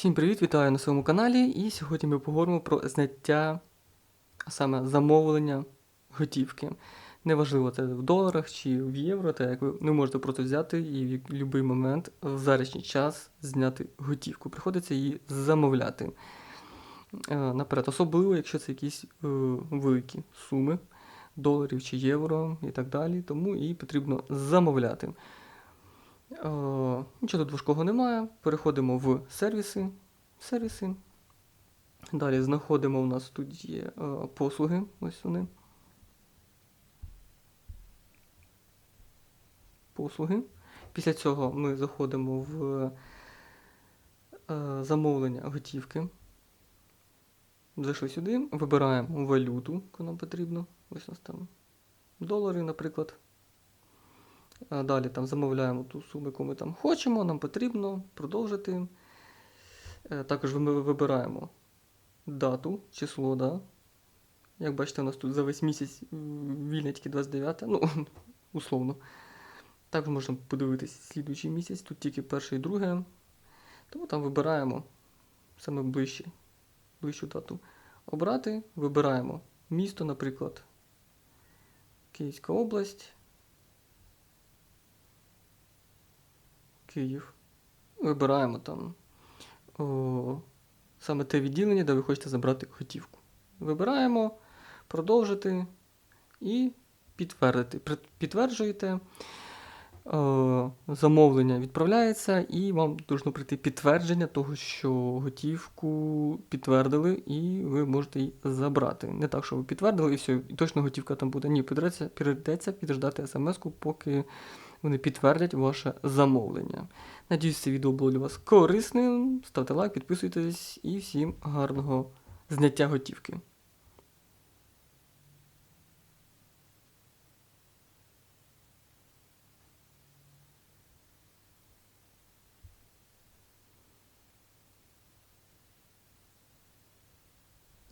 Всім привіт, вітаю на своєму каналі. І сьогодні ми поговоримо про зняття, а саме замовлення готівки. Неважливо, це в доларах чи в євро, так як ви не можете просто взяти і в будь-який момент в зарічний час зняти готівку. Приходиться її замовляти. Е, Наперед, особливо, якщо це якісь е, великі суми доларів чи євро і так далі, тому її потрібно замовляти. Е, Нічого тут важкого немає. Переходимо в сервіси. сервіси. Далі знаходимо у нас тут є е, послуги. Ось вони. Послуги. Після цього ми заходимо в е, замовлення готівки. Зайшли сюди, вибираємо валюту, яку нам потрібно. Ось у нас там долари, наприклад. Далі там замовляємо ту суму, яку ми там хочемо, нам потрібно продовжити. Е, Також ми вибираємо дату, число, да. Як бачите, у нас тут за весь місяць вільне тільки 29, ну, условно. Також можемо подивитися слідуючий місяць, тут тільки перше і друге. Тому там вибираємо саме ближче, ближчу дату. Обрати, вибираємо місто, наприклад, Київська область. Київ. Вибираємо там о, саме те відділення, де ви хочете забрати готівку. Вибираємо, продовжити і підтвердити. Підтверджуєте. Замовлення відправляється, і вам должно прийти підтвердження того, що готівку підтвердили, і ви можете її забрати. Не так, що ви підтвердили, і все, і точно готівка там буде. Ні, прийдеться, підждати смс-ку, поки вони підтвердять ваше замовлення. Надіюсь, це відео було для вас корисним. Ставте лайк, підписуйтесь і всім гарного зняття готівки.